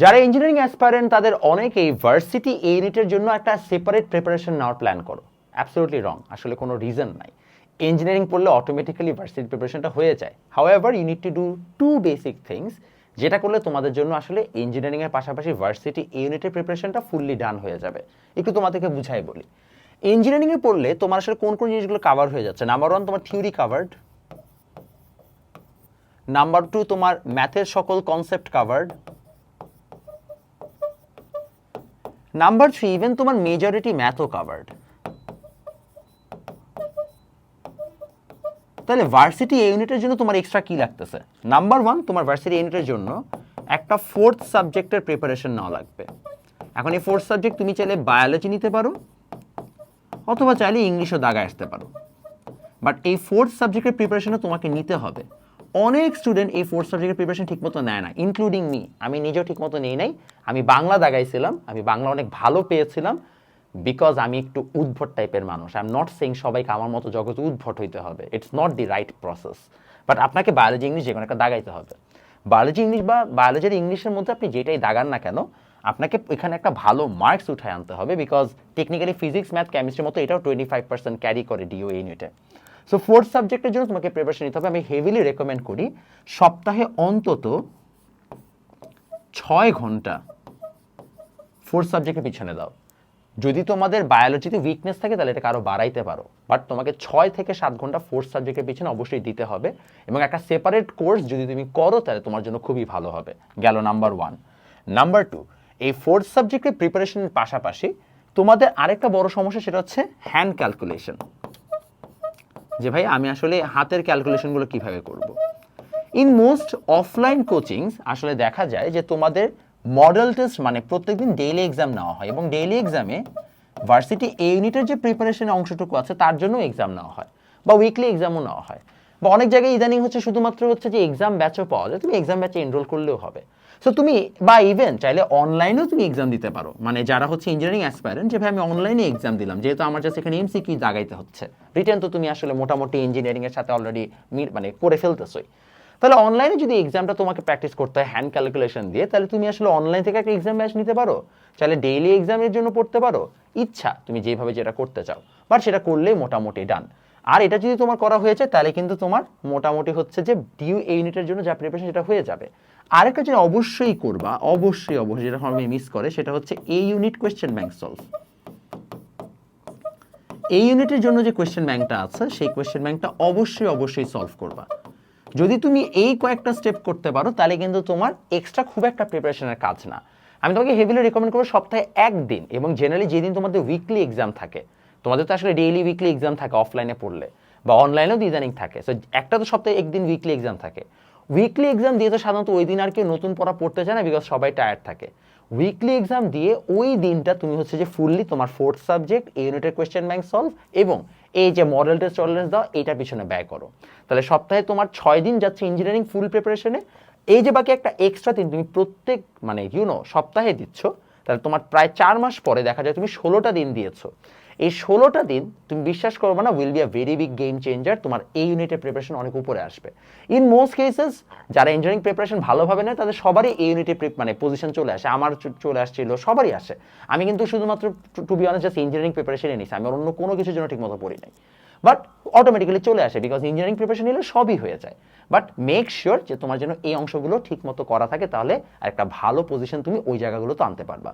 যারা engineering aspirant তাদের অনেকেই ভার্সিটি এ ইউনিটের জন্য একটা সেপারেট প্রিপারেশন নেওয়ার প্ল্যান করো। অ্যাবসলিউটলি রং আসলে কোনো রিজন নাই। ইঞ্জিনিয়ারিং পড়লে অটোমেটিক্যালি ভার্সিটি প্রিপারেশনটা হয়ে যায়। However you need to do two basic things যেটা করলে তোমাদের জন্য আসলে ইঞ্জিনিয়ারিং এর পাশাপাশি ভার্সিটি ইউনিটের প্রিপারেশনটা ফুললি ডান হয়ে যাবে। একটু তোমাদেরকে বুঝাই বলি। ইঞ্জিনিয়ারিংয়ে পড়লে তোমার আসলে কোন কোন জিনিসগুলো কাভার হয়ে যাচ্ছে? নাম্বার ওয়ান তোমার থিওরি কাভার্ড নাম্বার টু তোমার ম্যাথের সকল concept covered number three even তোমার মেজরিটি ম্যাথও কাভার্ড তাহলে ভার্সিটি ইউনিটের জন্য তোমার এক্সট্রা কি লাগতেছে? নাম্বার ওয়ান তোমার ভার্সিটি ইউনিটের জন্য একটা ফোর্থ সাবজেক্টের প্রিপারেশন নেওয়া লাগবে। এখন এই ফোর্থ সাবজেক্ট তুমি চাইলে বায়োলজি নিতে পারো, অথবা চাইলে ইংলিশও দাগায় আসতে পারো। বাট এই ফোর্থ সাবজেক্টের প্রিপারেশনও তোমাকে নিতে হবে। অনেক স্টুডেন্ট এই ফোর্থ সাবজেক্টের প্রিপারেশন ঠিকমতো নেয় না ইনক্লুডিং মি আমি নিজেও ঠিকমতো নেই নাই। আমি বাংলা দাগাইছিলাম, আমি বাংলা অনেক ভালো পেয়েছিলাম বিকজ আমি একটু উদ্ভট টাইপের মানুষ। আই এম নট সেইং সবাইকে আমার মতো জগতে উদ্ভট হইতে হবে। It's not the right process but আপনাকে বায়োলজি ইংলিশ যে কোনো একটা দাগাইতে হবে। বায়োলজি ইংলিশ বা বায়োলজির ইংলিশের মধ্যে আপনি যেটাই দাগান না কেন, আপনাকে এখানে একটা ভালো মার্কস উঠায় আনতে হবে বিকজ টেকনিক্যালি ফিজিক্স ম্যাথ কেমিস্ট্রির মতো এটাও টোয়েন্টি ফাইভ পার্সেন্ট ক্যারি করে ডিও ইউনিটে সো ফোর্থ সাবজেক্টের জন্য তোমাকে প্রিপারেশন নিতে হবে। আমি হেভিলি রেকমেন্ড করি, সপ্তাহে অন্তত ছয় ঘণ্টা ফোর্থ সাবজেক্টের পিছনে দাও। যদি তোমাদের বায়োলজিতে উইকনেস থাকে, তাহলে এটাকে আরও বাড়াইতে পারো। বাট তোমাকে ছয় থেকে সাত ঘণ্টা ফোর্থ সাবজেক্টের পিছনে অবশ্যই দিতে হবে এবং একটা সেপারেট কোর্স যদি তুমি করো, তাহলে তোমার জন্য খুবই ভালো হবে। গেল নাম্বার ওয়ান নাম্বার টু এই ফোর্থ সাবজেক্টের প্রিপারেশনের পাশাপাশি তোমাদের আরেকটা বড় সমস্যা, সেটা হচ্ছে হ্যান্ড ক্যালকুলেশন যে ভাই, আমি আসলে হাতের ক্যালকুলেশনগুলো কীভাবে করব? ইন মোস্ট অফলাইন কোচিংস আসলে দেখা যায় যে তোমাদের মডেল টেস্ট মানে প্রত্যেকদিন ডেইলি এক্সাম নেওয়া হয় এবং ডেইলি এক্সামে ভার্সিটি এ ইউনিটের যে প্রিপারেশন অংশটুকু আছে, তার জন্য এক্সাম নেওয়া হয় বা উইকলি এক্সামও নেওয়া হয়। বা অনেক জায়গায় ইদানিং হচ্ছে শুধুমাত্র হচ্ছে যে এক্সাম ব্যাচও পাওয়া যায়, তুমি এক্সাম ব্যাচে এনরোল করলেও হবে। সো তুমি বা ইভেন চাইলে অনলাইনেও তুমি এক্সাম দিতে পারো। মানে যারা হচ্ছে ইঞ্জিনিয়ারিং অ্যাসপারেন্ট যে ভাই আমি অনলাইনে এক্সাম দিলাম, যেহেতু আমার জাস্ট এখানে এমসিকিউ দাগাইতে হচ্ছে। রিটার্ন তো তুমি আসলে মোটামুটি ইঞ্জিনিয়ারিং এর সাথে অলরেডি মানে করে ফেলতেছই। তাহলে অনলাইনে যদি এক্সামটা তোমাকে প্র্যাকটিস করতে হয় হ্যান্ড ক্যালকুলেশন দিয়ে, তাহলে তুমি আসলে অনলাইন থেকে একটা এক্সাম ব্যাচ নিতে পারো। চাইলে ডেইলি এক্সামের জন্য পড়তে পারো। ইচ্ছা, তুমি যেভাবে যেটা করতে চাও। বাট সেটা করলেই মোটামুটি ডান আর এটা যদি তোমার করা হয়েছে, তাহলে কিন্তু তোমার মোটামুটি হচ্ছে যে ডিউ এই ইউনিটের জন্য যা প্রিপারেশন সেটা হয়ে যাবে। আরেকটা যেটা অবশ্যই করবা, অবশ্যই অবশ্যই যেটা আমি মিস করে, সেটা হচ্ছে এই ইউনিট কোয়েশ্চেন ব্যাংক সলভ এই ইউনিটের জন্য যে কোয়েশ্চেন ব্যাংকটা আছে, সেই কোয়েশ্চেন ব্যাংকটা অবশ্যই অবশ্যই সলভ করবা। যদি তুমি এই কয়েকটা স্টেপ করতে পারো, তাহলে কিন্তু তোমার এক্সট্রা খুব একটা প্রিপারেশনের কাজ না। আমি তোমাকে হেভিলি রেকমেন্ড করব সপ্তাহে একদিন এবং জেনারেলি যেদিন তোমাদের উইকলি এক্সাম থাকে তোমাদের তো আসলে ডেইলি উইকলি এক্সাম থাকে অফলাইনে পড়লে বা অনলাইনেও ইদানিং থাকে। সো একটা তো সপ্তাহে একদিন উইকলি এক্সাম থাকে। উইকলি এক্সাম দিয়ে তো সাধারণত ওই দিন আর কেউ নতুন পড়া পড়তে চায় না বিকজ সবাই টায়ার্ড থাকে। উইকলি এক্সাম দিয়ে ওই দিনটা তুমি হচ্ছে যে ফুললি তোমার ফোর্থ সাবজেক্ট ইউনিটের কোয়েশ্চেন ব্যাংক সলভ এবং এই যে মডেল টেস্ট টলারেন্স দাও, এইটার পিছনে ব্যয় করো। তাহলে সপ্তাহে তোমার ছয় দিন যাচ্ছে ইঞ্জিনিয়ারিং ফুল প্রিপারেশনে এই যে বাকি একটা এক্সট্রা দিন তুমি প্রত্যেক মানে ইউনো সপ্তাহে দিচ্ছ তাহলে তোমার প্রায় চার মাস পরে দেখা যায় তুমি ষোলোটা দিন দিয়েছ। এই ষোলোটা দিন তুমি বিশ্বাস করবে না will be a very big game changer তোমার এই ইউনিটের প্রিপারেশন অনেক উপরে আসবে। ইন মোস্ট কেসেস যারা ইঞ্জিনিয়ারিং প্রিপারেশন ভালোভাবে নেয়, তাদের সবারই এই ইউনিটে মানে পজিশন চলে আসে, আমার চলে আসছিল, সবারই আসে। আমি কিন্তু শুধুমাত্র to be honest just engineering প্রিপারেশনে নিছি, আমি অন্য কোনো কিছুর জন্য ঠিকমতো পড়ি নাই। বাট অটোমেটিক্যালি চলে আসে বিকজ ইঞ্জিনিয়ারিং প্রিপারেশন নিলে সবই হয়ে যায়। বাট মেক শিওর যে তোমার জন্য এই অংশগুলো ঠিক মতো করা থাকে, তাহলে একটা ভালো পজিশন তুমি ওই জায়গাগুলো তো আনতে পারবা।